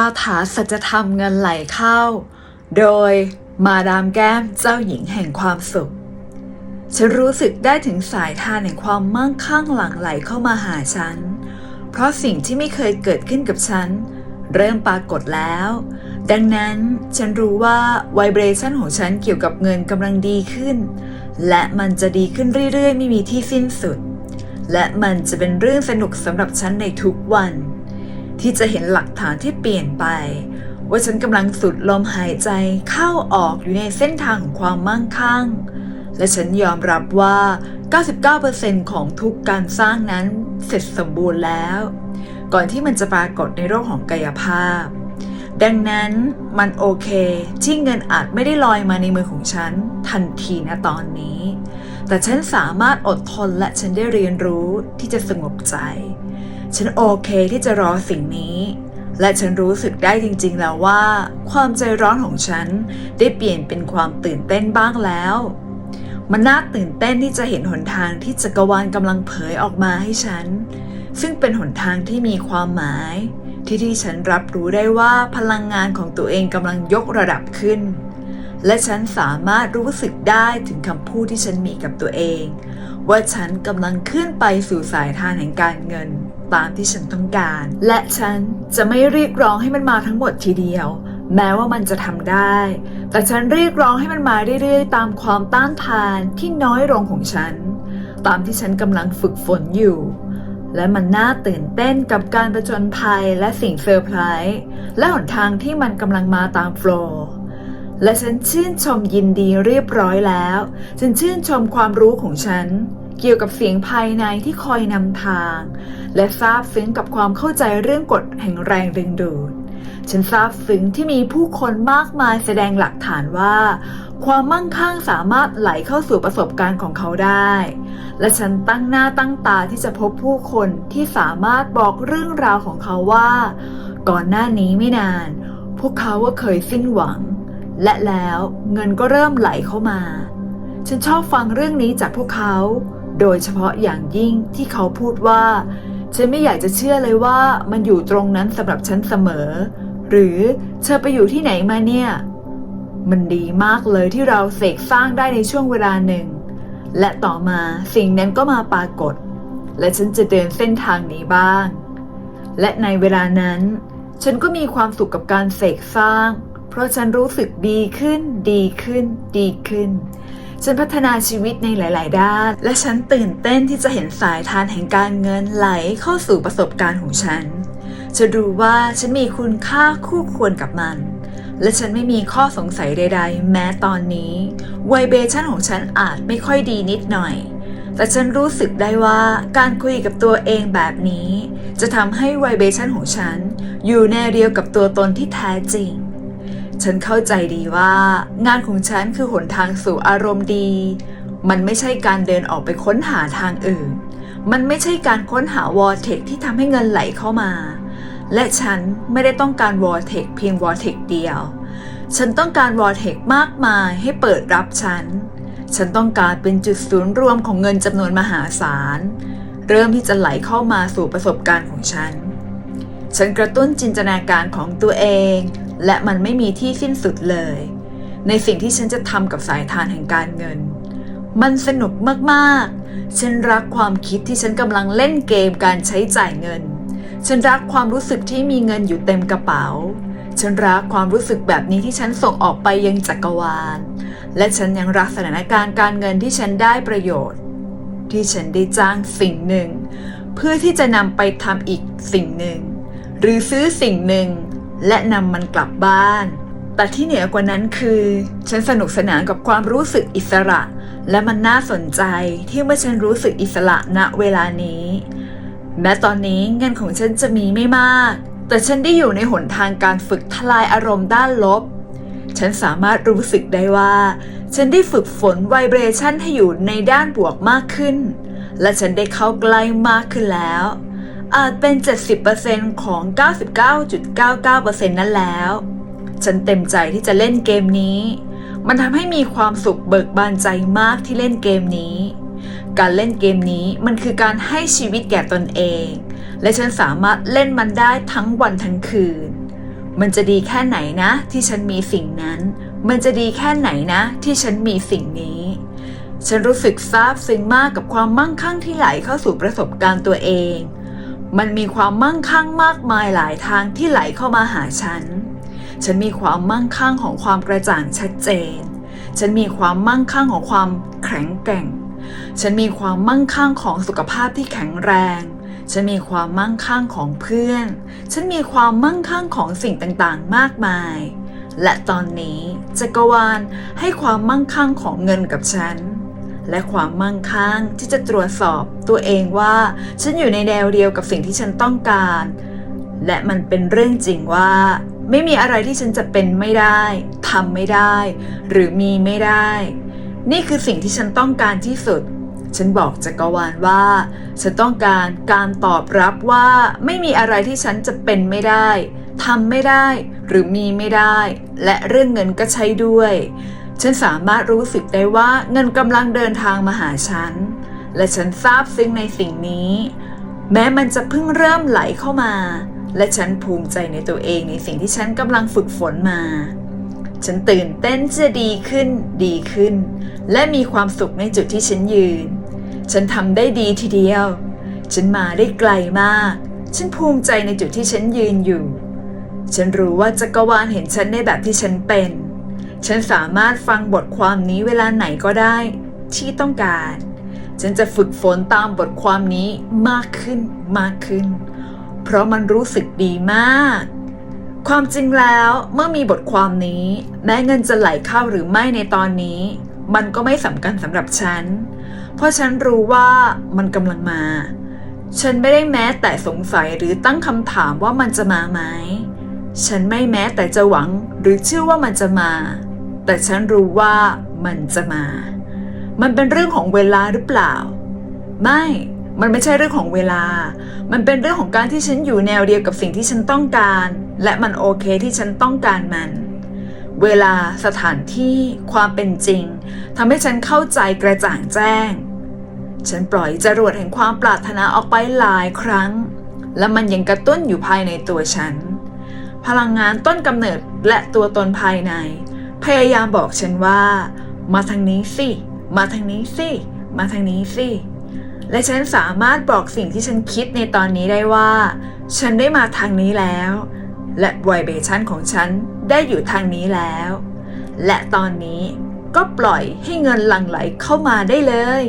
าถาสัจธรรมเงินไหลเข้า โดยมาดามแก้มเจ้าหญิงแห่งความสุข ฉันรู้สึกได้ถึงสายทานแห่งความมั่งคั่งหลั่งไหลเข้ามาหาฉัน เพราะสิ่งที่ไม่เคยเกิดขึ้นกับฉัน เริ่มปรากฏแล้ว ดังนั้นฉันรู้ว่าไวเบรชันของฉันเกี่ยวกับเงินกำลังดีขึ้น และมันจะดีขึ้นเรื่อยๆ ไม่มีที่สิ้นสุด และมันจะเป็นเรื่องสนุกสำหรับฉันในทุกวัน ที่จะเห็นหลักฐานที่เปลี่ยนไป ว่าฉันกำลังสูดลมหายใจเข้าออกอยู่ในเส้นทางของความมั่งคั่ง และฉันยอมรับว่า 99%ของทุกการสร้างนั้นเสร็จสมบูรณ์แล้ว ก่อนที่มันจะปรากฏในโลกของกายภาพ ดังนั้นมันโอเคที่เงินอาจไม่ได้ลอยมาในมือของฉันทันทีนะตอนนี้ แต่ฉันสามารถอดทนและฉันได้เรียนรู้ที่จะสงบใจ ฉันโอเคที่จะรอสิ่งนี้ และฉันรู้สึกได้จริงๆแล้วว่า ความใจร้อนของฉันได้เปลี่ยนเป็นความตื่นเต้นบ้างแล้ว มันน่าตื่นเต้นที่จะเห็นหนทางที่จักรวาลกำลังเผยออกมาให้ฉัน ซึ่งเป็นหนทางที่มีความหมาย ที่ที่ฉันรับรู้ได้ว่าพลังงานของตัวเองกำลังยกระดับขึ้น และฉันสามารถรู้สึกได้ถึงคำพูดที่ฉันมีกับตัวเองว่าฉันกำลังขึ้นไปสู่สายทานแห่งการเงิน ตามที่ฉันต้องการ และฉันจะไม่เรียกร้องให้มันมาทั้งหมดทีเดียว แม้ว่ามันจะทำได้ แต่ฉันเรียกร้องให้มันมาเรื่อยๆ ตามความต้านทานที่น้อยลงของฉัน ตามที่ฉันกำลังฝึกฝนอยู่ และมันน่าตื่นเต้นกับการประจนภัยและสิ่งเซอร์ไพรส์และหนทางที่มันกำลังมาตามโฟล์และฉันชื่นชมยินดีเรียบร้อยแล้ว ฉันชื่นชมความรู้ของฉัน เกี่ยวกับเสียงภายในที่คอยนำทาง และซาบซึ้งกับความเข้าใจเรื่องกฎแห่งแรงดึงดูด ฉันซาบซึ้งที่มีผู้คนมากมายแสดงหลักฐานว่า ความมั่งคั่งสามารถไหลเข้าสู่ประสบการณ์ของเขาได้ และฉันตั้งหน้าตั้งตาที่จะพบผู้คนที่สามารถบอกเรื่องราวของเขาว่า ก่อนหน้านี้ไม่นาน พวกเขาว่าเคยสิ้นหวัง และแล้วเงินก็เริ่มไหลเข้ามา ฉันชอบฟังเรื่องนี้จากพวกเขาโดยเฉพาะอย่างยิ่งที่เขาพูดว่า ฉันไม่อยากจะเชื่อเลยว่ามันอยู่ตรงนั้นสำหรับฉันเสมอ หรือเธอไปอยู่ที่ไหนมาเนี่ย มันดีมากเลยที่เราเสกสร้างได้ในช่วงเวลาหนึ่ง และต่อมาสิ่งนั้นก็มาปรากฏ และฉันจะเดินเส้นทางนี้บ้าง และในเวลานั้น ฉันก็มีความสุขกับการเสกสร้าง เพราะฉันรู้สึกดีขึ้น ดีขึ้น ดีขึ้น ฉันพัฒนาชีวิตในหลาย ๆ ด้าน และฉันตื่นเต้นที่จะเห็นสายทานแห่งการเงินไหลเข้าสู่ประสบการณ์ของฉันฉันรู้ว่าฉันมีคุณค่าคู่ควรกับมัน และฉันไม่มีข้อสงสัยใด ๆ แม้ตอนนี้ไวเบชันของฉันอาจไม่ค่อยดีนิดหน่อย แต่ฉันรู้สึกได้ว่าการคุยกับตัวเองแบบนี้ จะทำให้ไวเบชันของฉันอยู่ในเดียวกับตัวตนที่แท้จริง ฉันเข้าใจดีว่า งานของฉันคือหนทางสู่อารมณ์ดี มันไม่ใช่การเดินออกไปค้นหาทางอื่น มันไม่ใช่การค้นหาวอร์เทกที่ทำให้เงินไหลเข้ามา และฉันไม่ได้ต้องการวอร์เทกเพียงวอร์เทกเดียว ฉันต้องการวอร์เทกมากมายให้เปิดรับฉัน ฉันต้องการเป็นจุดศูนย์รวมของเงินจำนวนมหาศาล เริ่มที่จะไหลเข้ามาสู่ประสบการณ์ของฉัน ฉันกระตุ้นจินตนาการของตัวเอง และมันไม่มีที่สิ้นสุดเลย ในสิ่งที่ฉันจะทำกับสายทานแห่งการเงิน มันสนุกมากๆ ฉันรักความคิดที่ฉันกำลังเล่นเกมการใช้จ่ายเงิน ฉันรักความรู้สึกที่มีเงินอยู่เต็มกระเป๋า ฉันรักความรู้สึกแบบนี้ที่ฉันส่งออกไปยังจักรวาล และฉันยังรักสถานการณ์การเงินที่ฉันได้ประโยชน์ ที่ฉันได้จ้างสิ่งหนึ่ง เพื่อที่จะนำไปทำอีกสิ่งหนึ่ง หรือซื้อสิ่งหนึ่ง และนำมันกลับบ้าน แต่ที่เหนือกว่านั้นคือ ฉันสนุกสนานกับความรู้สึกอิสระ และมันน่าสนใจที่เมื่อฉันรู้สึกอิสระณเวลานี้ แม้ตอนนี้เงินของฉันจะมีไม่มาก แต่ฉันได้อยู่ในหนทางการฝึกทลายอารมณ์ด้านลบ ฉันสามารถรู้สึกได้ว่า ฉันได้ฝึกฝนไวเบรชันให้อยู่ในด้านบวกมากขึ้น และฉันได้เข้าใกล้มากขึ้นแล้ว อาจเป็น 70%ของ 99.99%นั้นแล้ว ฉันเต็มใจที่จะเล่นเกมนี้ มันทำให้มีความสุขเบิกบานใจมากที่เล่นเกมนี้ การเล่นเกมนี้มันคือการให้ชีวิตแก่ตนเอง และฉันสามารถเล่นมันได้ทั้งวันทั้งคืน มันจะดีแค่ไหนนะ ที่ฉันมีสิ่งนั้น มันจะดีแค่ไหนนะ ที่ฉันมีสิ่งนี้ฉันรู้สึกซาบซึ้งมากกับความมั่งคั่งที่ไหลเข้าสู่ประสบการณ์ตัวเอง มันมีความมั่งคั่งมากมายหลายทางที่ไหลเข้ามาหาฉัน ฉันมีความมั่งคั่งของความกระจ่างชัดเจน ฉันมีความมั่งคั่งของความแข็งแกร่ง ฉันมีความมั่งคั่งของสุขภาพที่แข็งแรง ฉันมีความมั่งคั่งของเพื่อน ฉันมีความมั่งคั่งของสิ่งต่างๆ มากมาย และตอนนี้จักรวาลให้ความมั่งคั่งของเงินกับฉัน และความมั่งคั่งที่จะตรวจสอบตัวเองว่า ฉันอยู่ในแนวเดียวกับสิ่งที่ฉันต้องการ และมันเป็นเรื่องจริงว่า ไม่มีอะไรที่ฉันจะเป็นไม่ได้ทำไม่ได้ หรือมีไม่ได้ นี่คือสิ่งที่ฉันต้องการที่สุด ฉันบอกจักรวาลว่า ฉันต้องการการตอบรับว่าไม่มีอะไรที่ฉันจะเป็นไม่ได้ทำไม่ได้ หรือมีไม่ได้ และเรื่องเงินก็ใช้ด้วย ฉันสามารถรู้สึกได้ว่าเงินกำลังเดินทางมาหาฉัน และฉันซาบซึ้งในสิ่งนี้ แม้มันจะเพิ่งเริ่มไหลเข้ามา และฉันภูมิใจในตัวเองในสิ่งที่ฉันกำลังฝึกฝนมา ฉันตื่นเต้นจะดีขึ้นดีขึ้น และมีความสุขในจุดที่ฉันยืน ฉันทำได้ดีทีเดียว ฉันมาได้ไกลมาก ฉันภูมิใจในจุดที่ฉันยืนอยู่ ฉันรู้ว่าจักรวาลเห็นฉันในแบบที่ฉันเป็น ฉันสามารถฟังบทความนี้เวลาไหนก็ได้ ที่ต้องการ ฉันจะฝึกฝนตามบทความนี้มากขึ้นมากขึ้น เพราะมันรู้สึกดีมาก ความจริงแล้วเมื่อมีบทความนี้ แม้เงินจะไหลเข้าหรือไม่ในตอนนี้ มันก็ไม่สำคัญสำหรับฉัน เพราะฉันรู้ว่ามันกำลังมา ฉันไม่ได้แม้แต่สงสัยหรือตั้งคำถามว่ามันจะมาไหมฉันไม่แม้แต่จะหวังหรือเชื่อว่ามันจะมา แต่ฉันรู้ว่ามันจะมา มันเป็นเรื่องของเวลาหรือเปล่า ไม่ มันไม่ใช่เรื่องของเวลา มันเป็นเรื่องของการที่ฉันอยู่แนวเดียวกับสิ่งที่ฉันต้องการ และมันโอเคที่ฉันต้องการมัน เวลาสถานที่ความเป็นจริงทำให้ฉันเข้าใจกระจ่างแจ้ง ฉันปล่อยจรวดแห่งความปรารถนาออกไปหลายครั้ง และมันยังกระตุ้นอยู่ภายในตัวฉัน พลังงานต้นกำเนิดและตัวตนภายใน พยายามบอกฉันว่า มาทางนี้สิ มาทางนี้สิ มาทางนี้สิ และฉันสามารถบอกสิ่งที่ฉันคิดในตอนนี้ได้ว่า ฉันได้มาทางนี้แล้ว และไวเบชันของฉันได้อยู่ทางนี้แล้ว และตอนนี้ก็ปล่อยให้เงินหลั่งไหลเข้ามาได้เลย